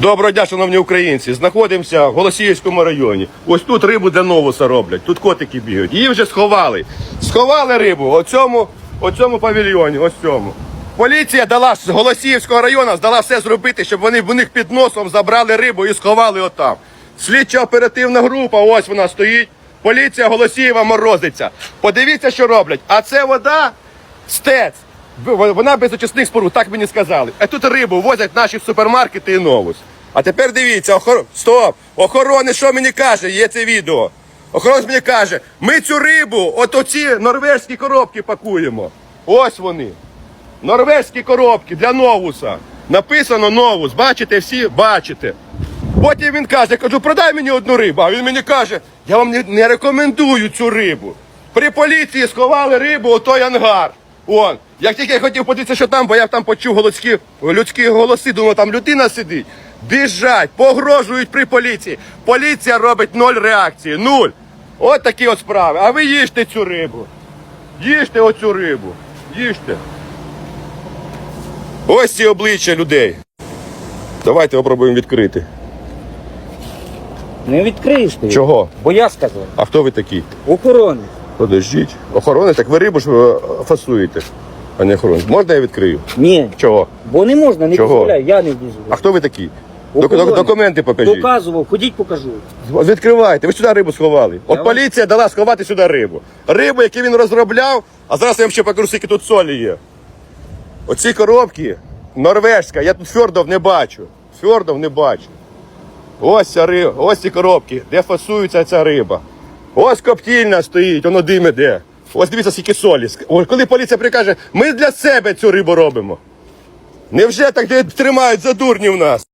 Доброго дня, шановні українці. Знаходимося в Голосіївському районі. Ось тут рибу для новуса роблять. Тут котики бігають. Її вже сховали. Сховали рибу у цьому, у цьому павільйоні. Ось цьому. Поліція дала з Голосіївського району, здала все зробити, щоб вони в них під носом забрали рибу і сховали отам. Слідча оперативна група, ось вона стоїть. Поліція Голосієва морозиться. Подивіться, що роблять. А це вода стець. Вона без очисних споруд, так мені сказали. А тут рибу возять наші супермаркети і новус. А тепер дивіться, охор... стоп! Охорони, що мені каже? Є це відео. Охоронець мені каже, ми цю рибу, от оці норвезькі коробки пакуємо. Ось вони. Норвезькі коробки для новуса. Написано новус. Бачите всі? Бачите. Потім він каже, кажу, продай мені одну рибу. А він мені каже, я вам не, рекомендую цю рибу. При поліції сховали рибу у той ангар. Он. Як тільки я хотів подивитися, що там, бо я там почув голоски, людські голоси, думав, там людина сидить. Біжать, погрожують при поліції. Поліція робить ноль реакції. Нуль. От такі от справи. А ви їжте цю рибу. Їжте оцю рибу. Їжте. Ось ці обличчя людей. Давайте попробуємо відкрити. Не відкриєш ти. Чого? Бо я сказав. А хто ви такі? Охорони. Подождіть. Охорони, так ви рибу ж е, фасуєте, а не охорони. Можна я відкрию? Ні. Чого? Бо не можна, не Чого? дозволяю, я не дозволяю. А хто ви такі? Док- Охорони. док- Документи покажіть. Показував, ходіть покажу. Відкривайте, ви сюди рибу сховали. От вам- поліція дала сховати сюди рибу. Рибу, яку він розробляв, а зараз я вам ще покажу, скільки тут солі є. Оці коробки норвежська, я тут фьордов не бачу. Фьордов не бачу. Ось ця риба, ось ці коробки, де фасується ця риба. Ось коптільня стоїть, воно дим іде. Ось дивіться, скільки солі. Коли поліція прикаже, ми для себе цю рибу робимо. Невже так тримають за дурнів нас?